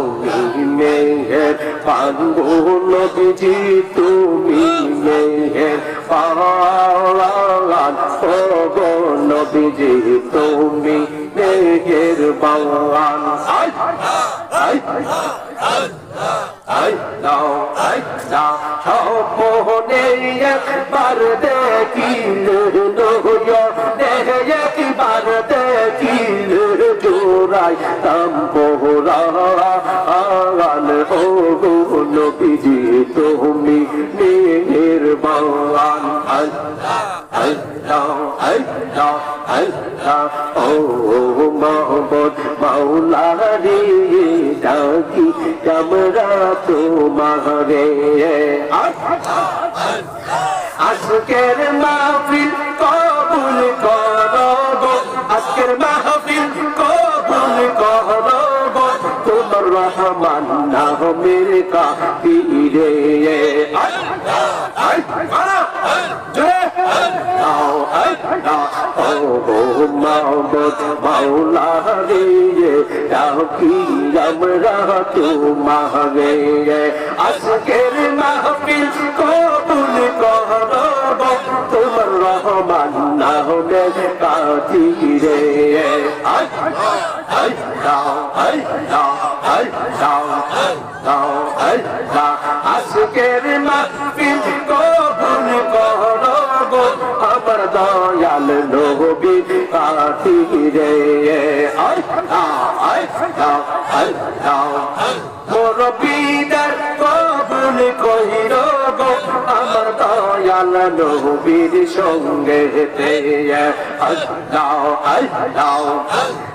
তুমি মেহের পানবো নবীজি তুমি মেহের পাওয়ান ও নবীজি তুমি মেহের বাওয়ান আই আই আই নাও আই না সপনে একবার দেখিল গো নবীজি, তুমি বাওয়ান আল্লাহ আল্লাহ আল্লাহ ও মোহাম্মদ মাওলা রে ডাকি আমরা তোমারে। আজকের মাহফিল কবুল করব আজকের মাহফিল নামের কাপিরে মাওলা রে ডাকি আমরা তোমারে আজকের মাহফিল কবুল করব, তোমার রহমান নামে কাঠি রে। আই আজকের মাহফিল কবুল করব? আমার দয়াল নবী কাঠি রে মোর বিদার কবুল গো আমার দয়াল নবীর সঙ্গে আল্লাহ আল্লাহ।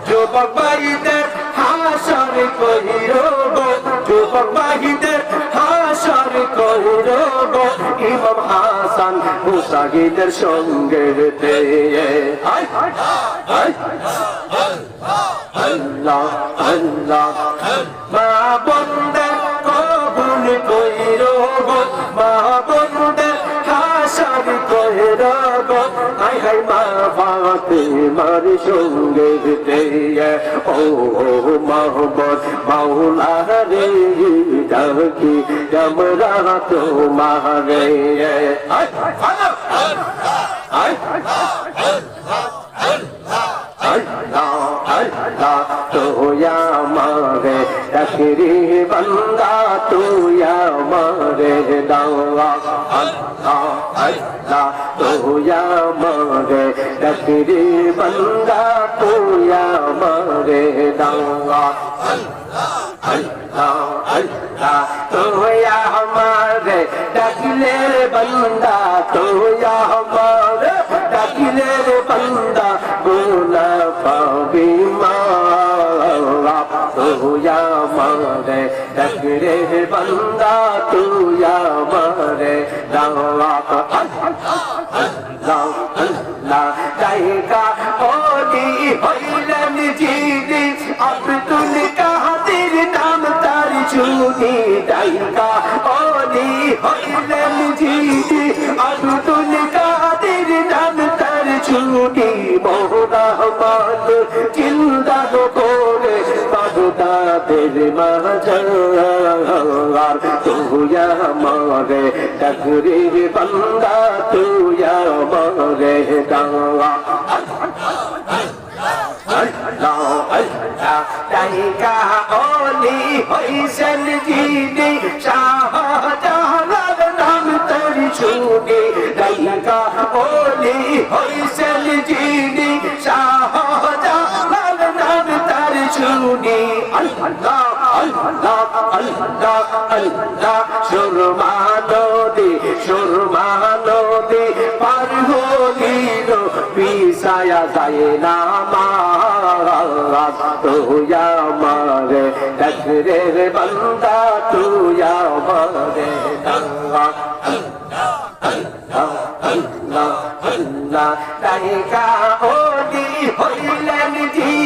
যুবক ভাইদের হাসর কহির গো, যুবক ভাইদের হাসর কহির গো, ইমাম হাসান হুসাইনের সঙ্গে আল্লাহ আল্লাহ মা ফাতে মার সঙ্গে তে ও মোহাম্মদ মাওলা রে ডাকি আমরা তোমারে আয় আয় আল্লাহ আল্লাহ তোয়া তকরি বন্দা তোয়া মারে দাওয়া। আল্লাহ আল্লাহ তোয়া মারে তকরি বন্দা তোয়া মারে দাওয়া। আল্লাহ আল্লাহ তোয়া মারে ডাকলে বন্দা তোয়া মারে ডাকলে বন্দা গোলা পাবি মালা তুয়া মারে ডাকরে বন্দা তুয়া মারে। দাওয়া আল্লাহ আল্লাহ জায়গা ওলি হইলেন জিদি মাঝার তুয়া মারে ডাকরে বন্দা তুয়া মারে দাওয়া আল্লাহ আল্লাহ তাইকা ওলি হইছেন জিনি শাহজাহানের নাম তার চুনি তাইকা ওলি হইছেন জিনি শাহজাহানের নাম তার চুনি আল্লাহ। আল্লাহ আল্লাহ আল্লাহ সুরমা নদী সুরমা নদী পার হলিল পিসায়া যায় না মারাজ তুয়া মারে তকরে বন্দা ওদি হইলেন জিদি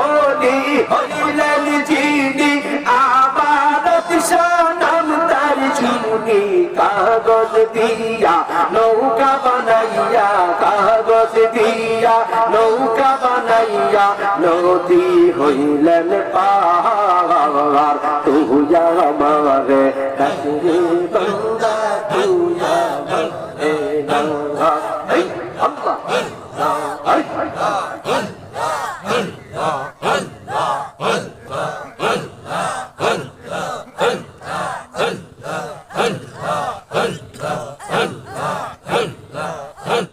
ওদি হইলেন জিদি আমানত শানাম তার শুনি কাগজ দিয়া, নৌকা বানাইয়া, কাগজ দিয়া, নৌকা বানাইয়া, নদী হইলেন পার তুইয়া আমারে 안!